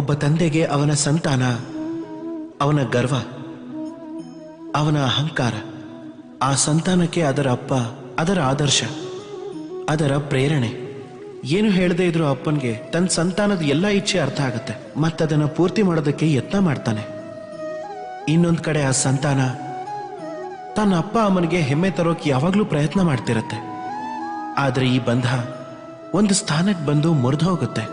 ಒಬ್ಬ ತಂದೆಗೆ ಅವನ ಸಂತಾನ, ಅವನ ಗರ್ವ, ಅವನ ಅಹಂಕಾರ, ಆ ಸಂತಾನಕ್ಕೆ ಅದರ ಅಪ್ಪ, ಅದರ ಆದರ್ಶ, ಅದರ ಪ್ರೇರಣೆ. ಏನು ಹೇಳದೇ ಇದ್ರು ಅಪ್ಪನಿಗೆ ತನ್ನ ಸಂತಾನದ ಎಲ್ಲ ಇಚ್ಛೆ ಅರ್ಥ ಆಗುತ್ತೆ. ಮತ್ತದನ್ನು ಪೂರ್ತಿ ಮಾಡೋದಕ್ಕೆ ಯತ್ನ ಮಾಡ್ತಾನೆ. ಇನ್ನೊಂದು ಕಡೆ ಆ ಸಂತಾನ, ತನ್ನ ಅಪ್ಪ ಅಮ್ಮನಿಗೆ ಹೆಮ್ಮೆ ತರೋಕೆ ಯಾವಾಗಲೂ ಪ್ರಯತ್ನ ಮಾಡ್ತಿರತ್ತೆ. ಆದರೆ ಈ ಬಂಧ ಒಂದು ಸ್ಥಾನಕ್ಕೆ ಬಂದು ಮುರಿದು ಹೋಗುತ್ತೆ.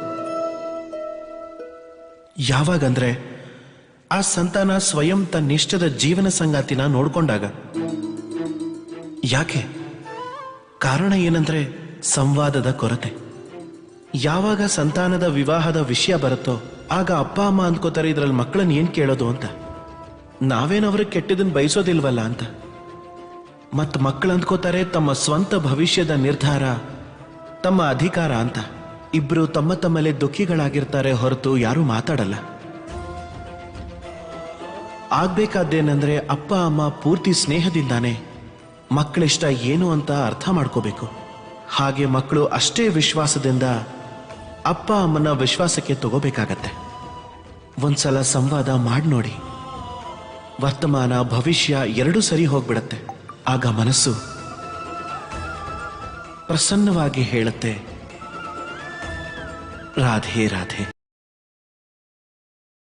ಯಾವಾಗಂದ್ರೆ ಆ ಸಂತಾನ ಸ್ವಯಂ ತನ್ನಿಷ್ಟದ ಜೀವನ ಸಂಗಾತಿನ ನೋಡ್ಕೊಂಡಾಗ. ಯಾಕೆ? ಕಾರಣ ಏನಂದ್ರೆ ಸಂವಾದದ ಕೊರತೆ. ಯಾವಾಗ ಸಂತಾನದ ವಿವಾಹದ ವಿಷಯ ಬರುತ್ತೋ, ಆಗ ಅಪ್ಪ, ಅಮ್ಮ ಅಂದ್ಕೋತಾರೆ ಇದ್ರಲ್ಲಿ ಮಕ್ಕಳನ್ನ ಏನ್ ಕೇಳೋದು ಅಂತ. ನಾವೇನವ್ರಿಗೆ ಕೆಟ್ಟದನ್ನ ಬಯಸೋದಿಲ್ವಲ್ಲ ಅಂತ. ಮತ್ ಮಕ್ಕಳು ಅಂದ್ಕೋತಾರೆ ತಮ್ಮ ಸ್ವಂತ ಭವಿಷ್ಯದ ನಿರ್ಧಾರ, ತಮ್ಮ ಅಧಿಕಾರ ಅಂತ. ಇಬ್ರು ತಮ್ಮ ತಮ್ಮಲ್ಲೇ ದುಃಖಿಗಳಾಗಿರ್ತಾರೆ ಹೊರತು ಯಾರೂ ಮಾತಾಡಲ್ಲ. ಆಗ್ಬೇಕಾದ್ದೇನೆಂದ್ರೆ ಅಪ್ಪ, ಅಮ್ಮ ಪೂರ್ತಿ ಸ್ನೇಹದಿಂದಾನೆ ಮಕ್ಕಳಿಷ್ಟ ಏನು ಅಂತ ಅರ್ಥ ಮಾಡ್ಕೋಬೇಕು. ಹಾಗೆ ಮಕ್ಕಳು ಅಷ್ಟೇ ವಿಶ್ವಾಸದಿಂದ ಅಪ್ಪ, ಅಮ್ಮನ ವಿಶ್ವಾಸಕ್ಕೆ ತಗೋಬೇಕಾಗತ್ತೆ. ಒಂದ್ಸಲ ಸಂವಾದ ಮಾಡಿ ನೋಡಿ. ವರ್ತಮಾನ, ಭವಿಷ್ಯ ಎರಡೂ ಸರಿ ಹೋಗ್ಬಿಡತ್ತೆ. ಆಗ ಮನಸ್ಸು ಪ್ರಸನ್ನವಾಗಿ ಹೇಳುತ್ತೆ. राधे राधे।